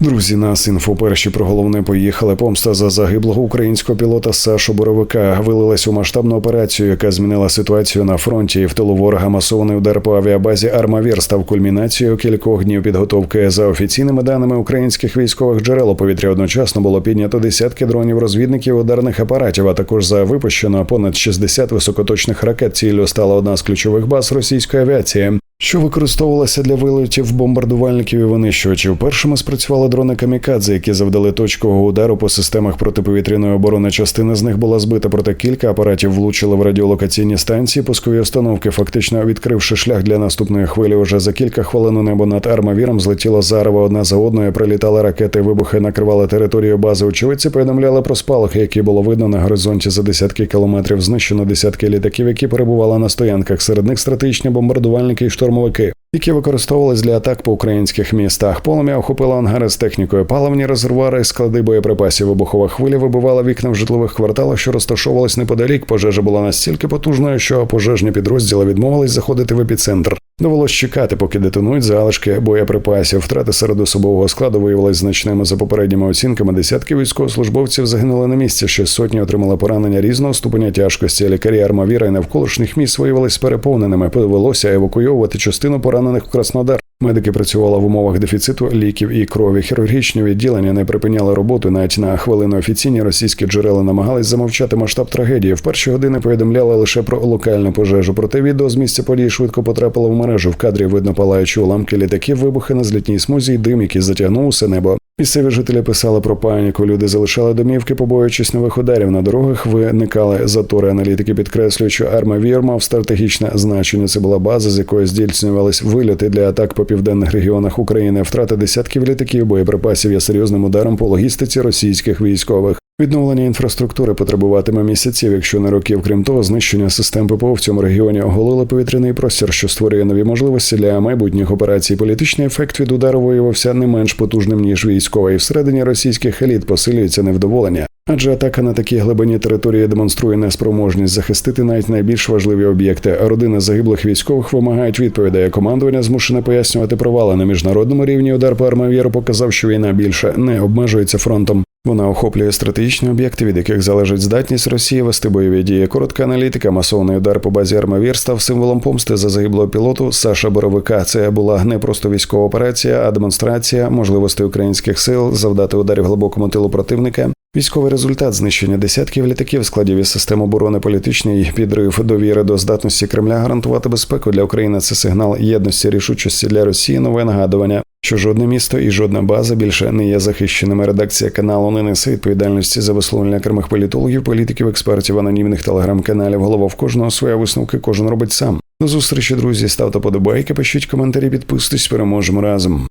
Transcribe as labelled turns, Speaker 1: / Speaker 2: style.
Speaker 1: Друзі, нас інфо перші про головне поїхали. Помста за загиблого українського пілота Сашу Боровика вилилась у масштабну операцію, яка змінила ситуацію на фронті. В тилу ворога масований удар по авіабазі Армавір став кульмінацією кількох днів підготовки. За офіційними даними українських військових джерел у повітря одночасно було піднято десятки дронів розвідників ударних апаратів. А також за випущено понад 60 високоточних ракет. Ціллю стала одна з ключових баз російської авіації що використовувалася для вилетів бомбардувальників і винищувачів. Першими спрацювали дрони камікадзе, які завдали точкового удару по системах протиповітряної оборони. Частина з них була збита, проте кілька апаратів влучили в радіолокаційні станції, пускові установки, фактично відкривши шлях для наступної хвилі. Уже за кілька хвилин у небо над армавіром злетіло зарево одна за одною. Прилітали ракети, вибухи накривали територію бази. Очевидці повідомляли про спалахи, які було видно на горизонті за десятки кілометрів. Знищено десятки літаків, які перебували на стоянках. Серед них стратегічні бомбардувальники і штурмовики, які використовувались для атак по українських містах. Полум'я охопило ангари з технікою, паливні резервуари, склади боєприпасів. Вибухова хвиля вибивала вікна в житлових кварталах, що розташовувались неподалік. Пожежа була настільки потужною, що пожежні підрозділи відмовились заходити в епіцентр. Довелось чекати, поки детонують залишки боєприпасів. Втрати серед особового складу виявились значними за попередніми оцінками. Десятки військовослужбовців загинули на місці. Ще сотні отримали поранення різного ступеня тяжкості. Лікарі армавіра і навколишніх міст виявились переповненими. Довелося евакуйовувати частину поранених в Краснодар. Медики працювали в умовах дефіциту ліків і крові. Хірургічні відділення не припиняли роботу. Навіть на хвилину офіційні російські джерела намагались замовчати масштаб трагедії. В перші години повідомляли лише про локальну пожежу. Проте відео з місця події швидко потрапило в мережу. В кадрі видно палаючі уламки літаків, вибухи на злітній смузі й дим, який затягнув усе небо. Місцеві жителі писали про паніку. Люди залишали домівки, побоюючись нових ударів. На дорогах виникали затори. Аналітики підкреслюють, що Армавір мав стратегічне значення. Це була база, з якої здійснювались вильоти для атак по південних регіонах України. Втрата десятків літаків, боєприпасів є серйозним ударом по логістиці російських військових. Відновлення інфраструктури потребуватиме місяців, якщо не років. Крім того, знищення систем ППО в цьому регіоні оголило повітряний простір, що створює нові можливості для майбутніх операцій. Політичний ефект від удару виявився не менш потужним ніж військовий. Всередині російських еліт посилюється невдоволення. Адже атака на такій глибині території демонструє неспроможність захистити навіть найбільш важливі об'єкти. Родини загиблих військових вимагають відповідей. Командування змушене пояснювати провали на міжнародному рівні. Удар по армавіру показав, що війна більше не обмежується фронтом. Вона охоплює стратегічні об'єкти, від яких залежить здатність Росії вести бойові дії. Коротка аналітика, масовний удар по базі Армавір став символом помсти за загиблого пілоту Саша Боровика. Це була не просто військова операція, а демонстрація можливостей українських сил завдати ударів глибокому тилу противника. Військовий результат знищення десятків літаків, складів із систем оборони, політичний підрив довіри до здатності Кремля гарантувати безпеку для України. Це сигнал єдності рішучості для Росії. Нове нагадування, що жодне місто і жодна база більше не є захищеними. Редакція каналу не несе відповідальності за висловлення окремих політологів, політиків, експертів, анонімних телеграм-каналів. Голова в кожного своя висновки, кожен робить сам. До зустрічі, друзі. Ставте подобайки, пишіть коментарі, підписуйтесь, переможемо разом.